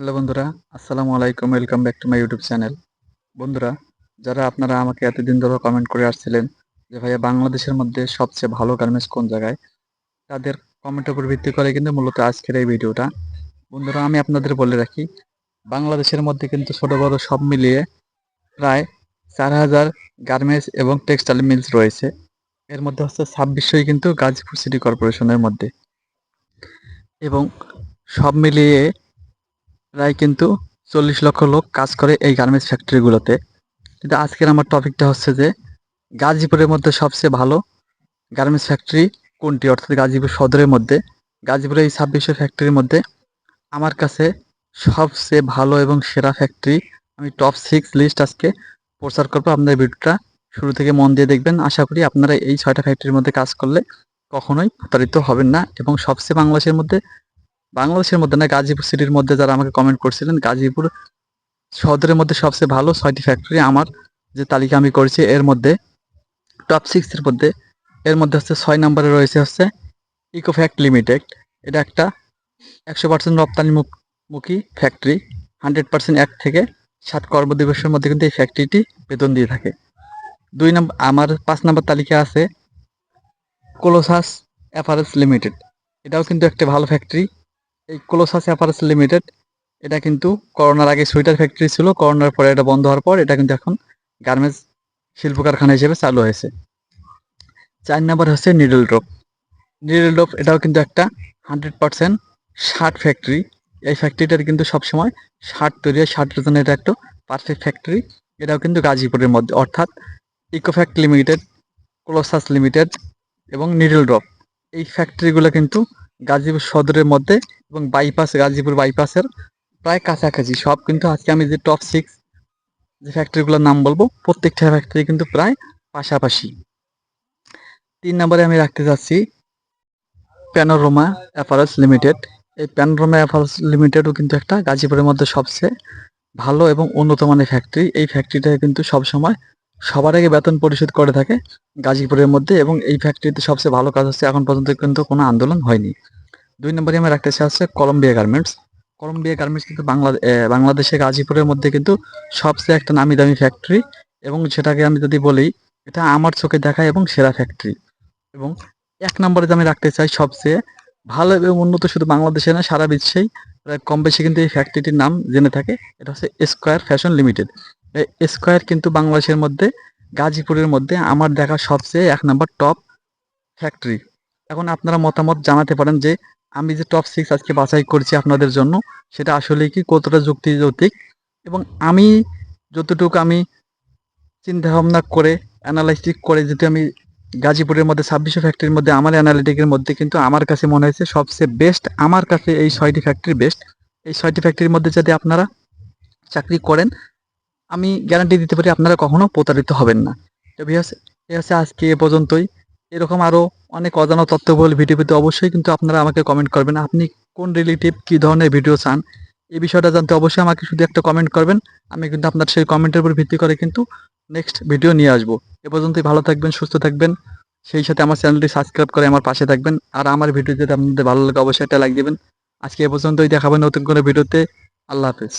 Hello বন্ধুরা, আসসালামু আলাইকুম welcome back to my YouTube channel বন্ধুরা, যারা আপনারা আমাকে এতদিন ধরে কমেন্ট করে আসছিলেন যে, ভাইয়া, বাংলাদেশের মধ্যে সবচেয়ে ভালো গার্মেন্টস কোন জায়গায়? তাদের কমেন্টের উপর ভিত্তি করে কিন্তু মূলত আজকের এই ভিডিওটা। বন্ধুরা, আমি আপনাদের বলে রাখি, বাংলাদেশের মধ্যে কিন্তু ছোটো বড় সব মিলিয়ে প্রায় চার হাজার গার্মেন্টস এবং টেক্সটাইল মিলস রয়েছে। এর মধ্যে হচ্ছে ছাব্বিশই কিন্তু গাজীপুর সিটি কর্পোরেশনের মধ্যে। এবং সব মিলিয়ে প্রায় কিন্তু চল্লিশ লক্ষ লোক কাজ করে এই গার্মেন্টস ফ্যাক্টরিগুলোতে। কিন্তু আজকের আমার টপিকটা হচ্ছে যে, গাজীপুরের মধ্যে সবচেয়ে ভালো গার্মেন্টস ফ্যাক্টরি কোনটি? অর্থাৎ গাজীপুর সদরের মধ্যে গাজীপুরের এই ছাব্বিশশো ফ্যাক্টরির মধ্যে আমার কাছে সবচেয়ে ভালো এবং সেরা ফ্যাক্টরি। আমি টপ সিক্স লিস্ট আজকে প্রচার করব। আপনার ভিডিওটা শুরু থেকে মন দিয়ে দেখবেন। আশা করি আপনারা এই ছয়টা ফ্যাক্টরির মধ্যে কাজ করলে কখনোই প্রতারিত হবেন না এবং সবচেয়ে বাংলাদেশের মধ্যে বাংলাদেশের মধ্যে না, গাজীপুর সিটির মধ্যে যারা আমাকে কমেন্ট করছিলেন, গাজীপুর সদরের মধ্যে সবচেয়ে ভালো ছয়টি ফ্যাক্টরি আমার যে তালিকা আমি করেছি, এর মধ্যে টপ সিক্সের মধ্যে, এর মধ্যে হচ্ছে ছয় নম্বরে রয়েছে হচ্ছে ইকোফ্যাক্ট লিমিটেড এটা একটা একশো পার্সেন্ট রপ্তানি মুখী ফ্যাক্টরি হান্ড্রেড পার্সেন্ট এক থেকে সাত কর্মদিবসের মধ্যে কিন্তু এই ফ্যাক্টরিটি বেতন দিয়ে থাকে। দুই নম্বর আমার পাঁচ নম্বর তালিকা আছে কোলোসাস অ্যাপারেলস লিমিটেড এটাও কিন্তু একটা ভালো ফ্যাক্টরি এই কোলোসাস অ্যাপারেলস লিমিটেড এটা কিন্তু করোনার আগে সোয়েটার ফ্যাক্টরি ছিল করোনার পরে এটা বন্ধ হওয়ার পর এটা কিন্তু এখন গার্মেন্টস শিল্প কারখানা হিসেবে চালু হয়েছে। চার নম্বর হচ্ছে নিডল ড্রপ নিডল ড্রপ এটাও কিন্তু একটা হান্ড্রেড পার্সেন্ট শার্ট ফ্যাক্টরি এই ফ্যাক্টরিটার কিন্তু সবসময় শার্ট তৈরি হয়। শার্টের জন্য এটা একটা পারফেক্ট ফ্যাক্টরি এটাও কিন্তু গাজীপুরের মধ্যে, অর্থাৎ ইকোফ্যাক্ট লিমিটেড ক্লোসাস লিমিটেড এবং নিডল ড্রপ এই ফ্যাক্টরিগুলো কিন্তু গাজীপুর সদরের মধ্যে এবং বাইপাস গাজীপুর বাইপাসের প্রায় কাছাকাছি। সব কিন্তু আজকে আমি যে টপ সিক্স যে ফ্যাক্টরিগুলোর নাম বলব, প্রত্যেকটা ফ্যাক্টরি কিন্তু প্রায় পাশাপাশি। তিন নম্বরে আমি রাখতে চাচ্ছি প্যানোরোমা অ্যাপারেলস লিমিটেড এই প্যানোরোমা অ্যাপারেলস লিমিটেডও কিন্তু একটা গাজীপুরের মধ্যে সবচেয়ে ভালো এবং উন্নত মানের ফ্যাক্টরি এই ফ্যাক্টরিটা কিন্তু সবসময় সবার আগে বেতন পরিশোধ করে থাকে গাজীপুরের মধ্যে এবং এই ফ্যাক্টরিতে সবচেয়ে ভালো কাজ হচ্ছে এখন পর্যন্ত কিন্তু কোনো আন্দোলন হয়নি। দুই নম্বরে আমি রাখতে চাই হচ্ছে কলম্বিয়া গার্মেন্টস কলম্বিয়া গার্মেন্টস কিন্তু বাংলা বাংলাদেশে গাজীপুরের মধ্যে কিন্তু সবচেয়ে একটা নামি দামি ফ্যাক্টরি এবং সেটাকে আমি যদি বলি, এটা আমার চোখে দেখা এবং সেরা ফ্যাক্টরি এবং এক নম্বরে আমি রাখতে চাই সবচেয়ে ভালো এবং উন্নত শুধু বাংলাদেশে না, সারা বিশ্বেই। প্রায় কম বেশি কিন্তু এই ফ্যাক্টরিটির নাম জেনে থাকে। এটা হচ্ছে স্কোয়ার ফ্যাশন লিমিটেড স্কোয়ার কিন্তু বাংলাদেশের মধ্যে, গাজীপুরের মধ্যে আমার দেখা সবচেয়ে এক নম্বর টপ ফ্যাক্টরি এখন আপনারা মতামত জানাতে পারেন যে, আমি যে টপ সিক্স আজকে বাছাই করছি আপনাদের জন্য, সেটা আসলে কি কতটা যুক্তি যৌক্তিক এবং আমি যতটুকু আমি চিন্তা ভাবনা করে অ্যানালাইসিস করে যদি আমি গাজীপুরের মধ্যে, ছাব্বিশশো ফ্যাক্টরির মধ্যে, আমার অ্যানালিটিকের মধ্যে কিন্তু আমার কাছে মনে হয়েছে সবচেয়ে বেস্ট আমার কাছে এই ছয়টি ফ্যাক্টরি বেস্ট এই ছয়টি ফ্যাক্টরির মধ্যে যদি আপনারা চাকরি করেন আমি গ্যারান্টি দিতে পারি আপনারা কখনো প্রতারিত হবেন না। তো এ হচ্ছে আজকে এ পর্যন্তই। এরকম আরও অনেক অজানা তথ্যবহুল ভিডিও পেতে অবশ্যই কিন্তু আপনারা আমাকে কমেন্ট করবেন। আপনি কোন রিলেটিভ কী ধরনের ভিডিও চান, এই বিষয়টা জানতে অবশ্যই আমাকে শুধু একটা কমেন্ট করবেন। আমি কিন্তু আপনার সেই কমেন্টের উপর ভিত্তি করে কিন্তু নেক্সট ভিডিও নিয়ে আসব। এ পর্যন্তই ভালো থাকবেন, সুস্থ থাকবেন। সেই সাথে আমার চ্যানেলটি সাবস্ক্রাইব করে আমার পাশে থাকবেন। আর আমার ভিডিও যদি আপনাদের ভালো লাগে, অবশ্যই একটা লাইক দেবেন। আজকে এ পর্যন্তই দেখাবেন নতুন কোনো ভিডিওতে আল্লাহ হাফেজ।